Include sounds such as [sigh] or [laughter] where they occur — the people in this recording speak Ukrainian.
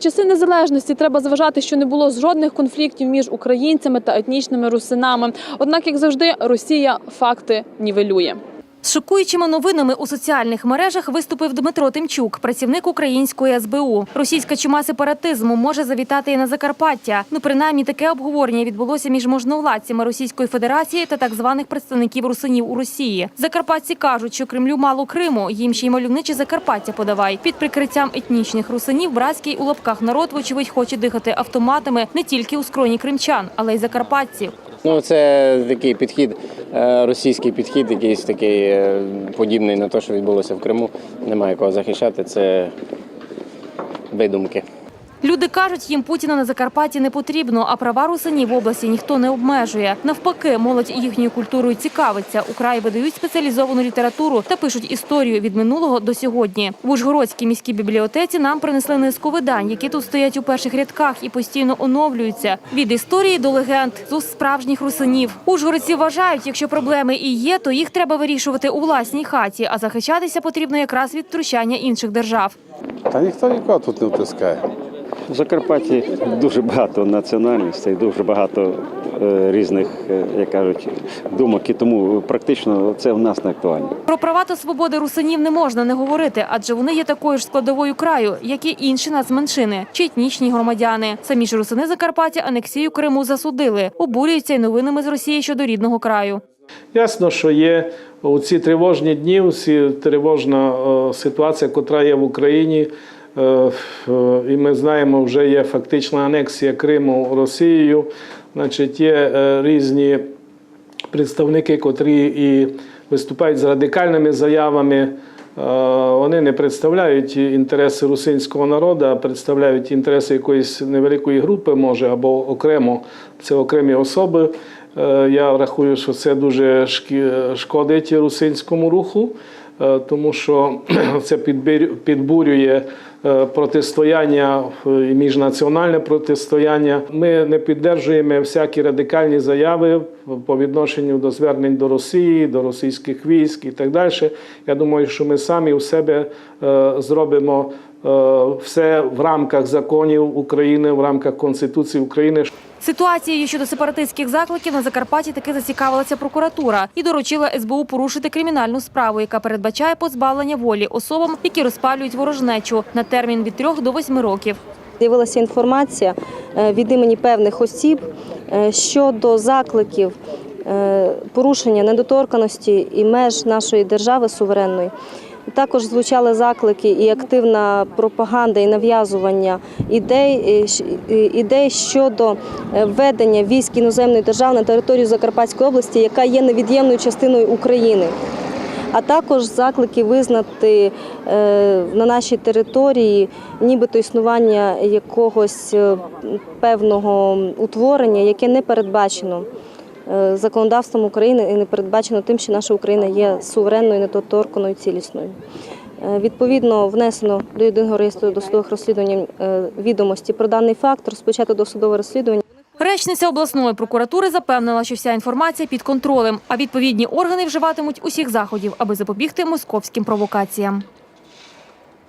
Часи незалежності треба зважати, що не було жодних конфліктів між українцями та етнічними русинами. Однак, як завжди, Росія факти нівелює. З шокуючими новинами у соціальних мережах виступив Дмитро Тимчук, працівник української СБУ. Російська чума сепаратизму може завітати і на Закарпаття. Ну, принаймні, таке обговорення відбулося між можновладцями Російської Федерації та так званих представників русинів у Росії. Закарпатці кажуть, що Кремлю мало Криму, їм ще й мальовниче Закарпаття подавай. Під прикриттям етнічних русинів братський у лапках народ, вочевидь, хоче дихати автоматами не тільки у скроні кримчан, але й закарпатців. Ну, це такий підхід, е, російський підхід, якийсь такий е, подібний на те, що відбулося в Криму. Немає кого захищати. Це видумки. Люди кажуть, їм Путіна на Закарпатті не потрібно, а права русинів в області ніхто не обмежує. Навпаки, молодь їхньою культурою цікавиться. У краї видають спеціалізовану літературу та пишуть історію від минулого до сьогодні. В Ужгородській міській бібліотеці нам принесли низку видань, які тут стоять у перших рядках і постійно оновлюються. Від історії до легенд уст справжніх русинів. Ужгородці вважають, якщо проблеми і є, то їх треба вирішувати у власній хаті, а захищатися потрібно якраз від втручання інших держав. Та ніхто нікого тут не втискає. В Закарпатті дуже багато національностей, дуже багато е, різних, е, як кажуть, думок, і тому практично це в нас не актуально. Про права та свободи русинів не можна не говорити, адже вони є такою ж складовою краю, як і інші нацменшини чи етнічні громадяни. Самі ж русини Закарпаття анексію Криму засудили, обурюються й новинами з Росії щодо рідного краю. Ясно, що є у ці тривожні дні, усі тривожна е, ситуація, яка є в Україні. Е, е, І ми знаємо, вже є фактична анексія Криму Росією. Значить, є е, різні представники, котрі і виступають з радикальними заявами. Вони не представляють інтереси русинського народу, а представляють інтереси якоїсь невеликої групи, може, або окремо це окремі особи. Я рахую, що це дуже шкодить русинському руху, тому що [clears throat] це підбурює е, протистояння е, міжнаціональне протистояння. Ми не піддержуємо всякі радикальні заяви по відношенню до звернень до Росії, до російських військ і так далі. Я думаю, що ми самі у себе е, зробимо е, все в рамках законів України, в рамках Конституції України. Ситуацією щодо сепаратистських закликів на Закарпатті таки зацікавилася прокуратура і доручила СБУ порушити кримінальну справу, яка передбачає позбавлення волі особам, які розпалюють ворожнечу на термін від 3 до 8 років. З'явилася інформація е, від імені певних осіб е, щодо закликів е, порушення недоторканості і меж нашої держави суверенної. Також звучали заклики і активна пропаганда і нав'язування ідей, е, е, ідей щодо е, введення військ іноземної держави на територію Закарпатської області, яка є невід'ємною частиною України. А також заклики визнати на нашій території нібито існування якогось певного утворення, яке не передбачено законодавством України і не передбачено тим, що наша Україна є суверенною, недоторканою, цілісною. Е, Відповідно, внесено до єдиного реєстру досудових розслідувань е, відомості про даний факт, розпочато досудове розслідування. Речниця обласної прокуратури запевнила, що вся інформація під контролем, а відповідні органи вживатимуть усіх заходів, аби запобігти московським провокаціям.